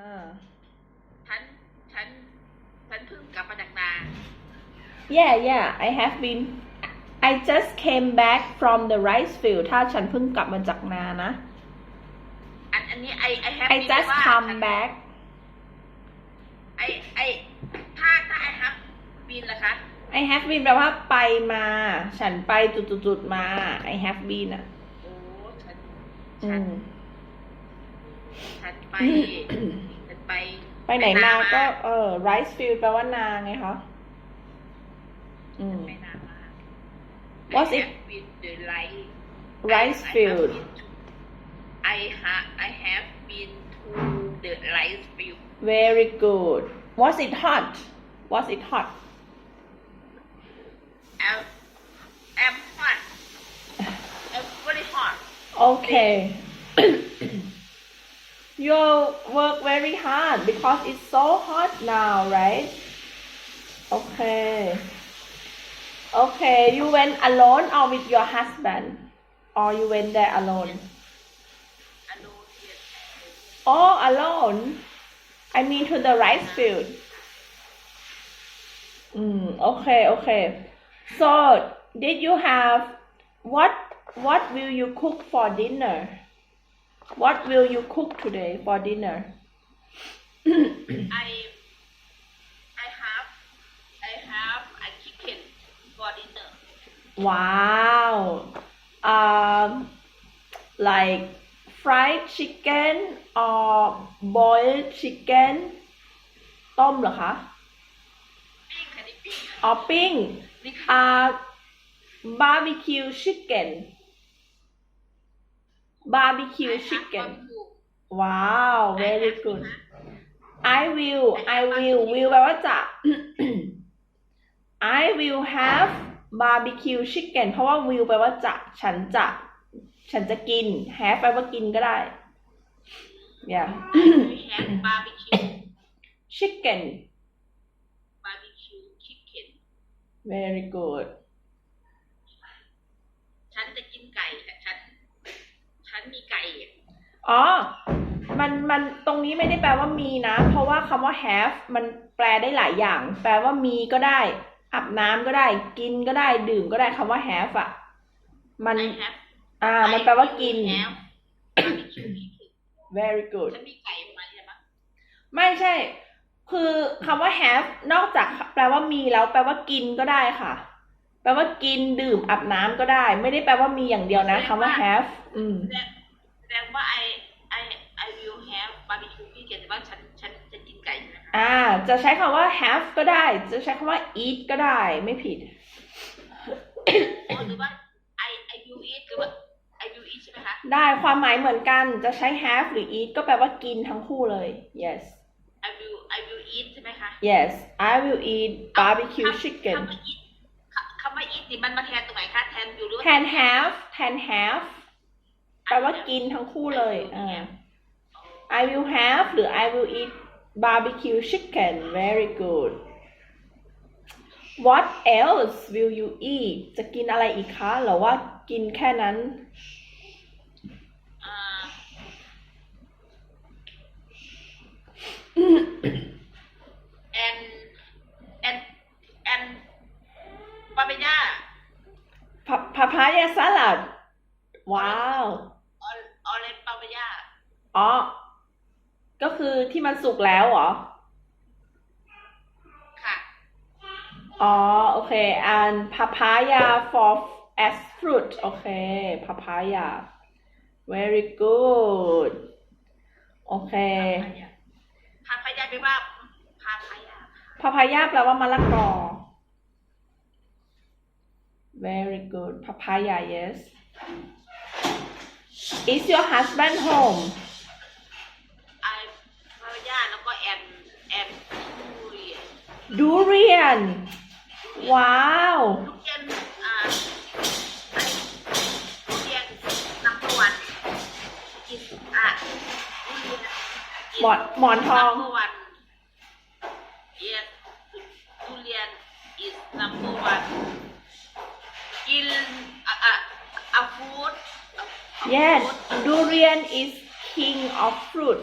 อ่าฉันฉันฉันเพิ่งกลับมาจากนา yeah yeah I have been I just came back from the rice field ถ้าฉันเพิ่งกลับมาจากนานะ อันอันนี้ไอไอแฮป I just come back ไอไอถ้าถ้าไอฮับบินล่ะคะ I have been แปลว่าไปมา ฉันไปจุดๆๆมา I have been อะ โอ้ ฉัน อืฉัน ม ฉันไปฉันไป ไปไหนมาก็ เออ rice field แปลว่านาไงคะ อืม ไปนามา What's I it? have been the light rice I- I have field been to- I have I have been to the rice field very good was it hot was it hot am am hot am very hot okay you work very hard because it's so hot now right okay okay you went alone or with your husband or you went there alone Oh, alone. I mean to the rice field. Mm, okay, okay. So, did you have what what will you cook for dinner? What will you cook today for dinner? I I have I have a chicken for dinner Wow. Um like fried chicken or boiled chicken ต้มเหรอคะ ปิ้งค่ะนี่ปิ้ง อ๋อปิ้ง นี่ค่ะ อ่า barbecue chicken barbecue chicken ว้าว very good I will I will will แปลว่าจะ I will have barbecue chicken เพราะว่า will แปลว่าจะฉันจะ ฉันจะกิน have แปลว่ากินก็ได้ yeah we have barbecue chicken barbecue chicken very good ฉันจะกินไก่ค่ะฉัน ฉั นมีไก่อะอ๋อ มันมันตรงนี้ไม่ได้แปลว่ามีนะ เพราะว่าคำว่า have มันแปลได้หลายอย่าง แปลว่ามีก็ได้อาบน้ำก็ได้ กินก็ได้ดื่มก็ได้คำว่า have อะมัน I have อ่า มันแปลว่ากิน I have barbecue chicken very good ฉันมีไก่ประมาณนี้ใช่ไหมไม่ใช่ คือคำว่า have นอกจากแปลว่ามีแล้ว แปลว่ากินก็ได้ค่ะ แปลว่ากินดื่มอาบน้ำก็ได้ ไม่ได้แปลว่ามีอย่างเดียวนะคำว่า have อืมแสดง แสดงว่า I I I will have barbecue chicken แต่ว่าฉันฉันจะกินไก่ใช่ไหมคะอ่า จะใช้คำว่า have ก็ได้ จะใช้คำว่า eat ก็ได้ ไม่ผิดอ๋อหรือว่า I I will eat หรือว่า I will eat ใช่ไหมคะ ได้ความหมายเหมือนกัน จะใช้ have หรือ eat ก็แปลว่ากินทั้งคู่เลย yes I will I will eat ใช่ไหมคะ yes I will eat barbecue คำ chicken คำว่า eat คำคำว่า eat นี่มันมาแทนตรงไหนคะ แทน will หรือว่าแทน have แทน have แปลว่ากินทั้งคู่เลยอ่า I will have หรือ I will eat barbecue chicken very good What else will you eat จะกินอะไรอีกคะหรือว่ากินแค่นั้นอ่า and and and ปาเปย่า Pa- papaya salad ว้าว ออออเรนปาเปย่า อ๋อ ก็คือที่มันสุกแล้วเหรอ ค่ะ อ๋อ โอเค and papaya for as fruit โอเค papaya very good โอเค พาพายาแปลว่าพาพายา papaya แปลว่ามะละกอ very good papaya yes is your husband home ทุเรียน ว้าว ทุเรียนอ่าทุเรียนน้ำตวันกินอะทุเรียนหมอนหมอนทอง น้ำวัน yes ทุเรียน is number one กินอะอะอะ food yes durian is king of fruit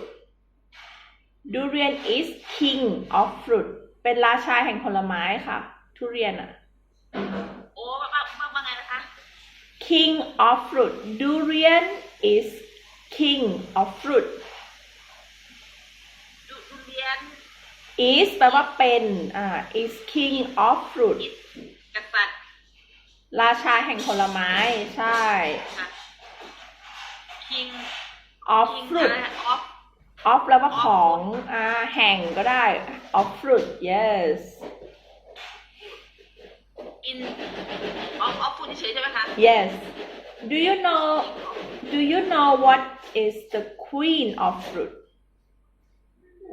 durian is king of fruit เป็นราชาแห่งผลไม้ค่ะ ทุเรียนอะโอ้ว่าว่าว่าว่าไงนะคะ king of fruit durian is king of fruit ดูดูเรียน is แปลว่าเป็นอ่า is king of fruit อิสกษัตริย์ราชาแห่งผลไม้ ใช่ ค่ะ king of king fruit อะไร of of แปลว่าของอ่าแห่งก็ได้ of fruit yes in of of พูดเฉยๆใช่ไหมคะ yes do you know do you know what is the queen of fruit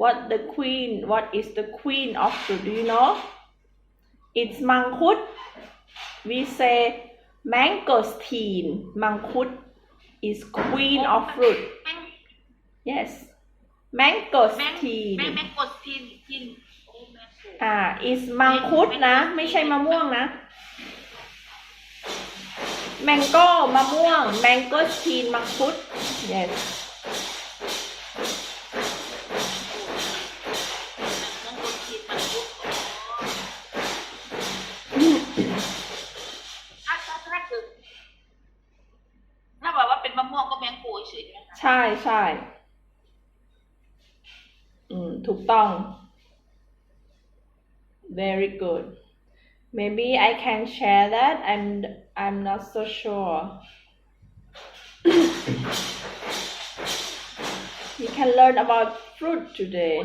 what the queen what is the queen of fruit do you know it's มังคุด we say mangosteen มังคุด is queen of fruit แม่ง yes แม่ง mangosteen แม่งแม่งกดทินทินโอ้แม่งโกรธอ่า is มังคุดนะ ไม่ใช่มะม่วงนะ แมงโก้มะม่วง แมงโก้ชีนมังคุด yes มงคลทินมันปุ๊บถ้าถ้าถ้าคือถ้าบอกว่าเป็นมะม่วงก็แมงโกยเฉยๆใช่ไหมคะ ใช่ใช่ อืม ถูกต้อง very good maybe I can share that I'm I'm not so sure you can learn about fruit today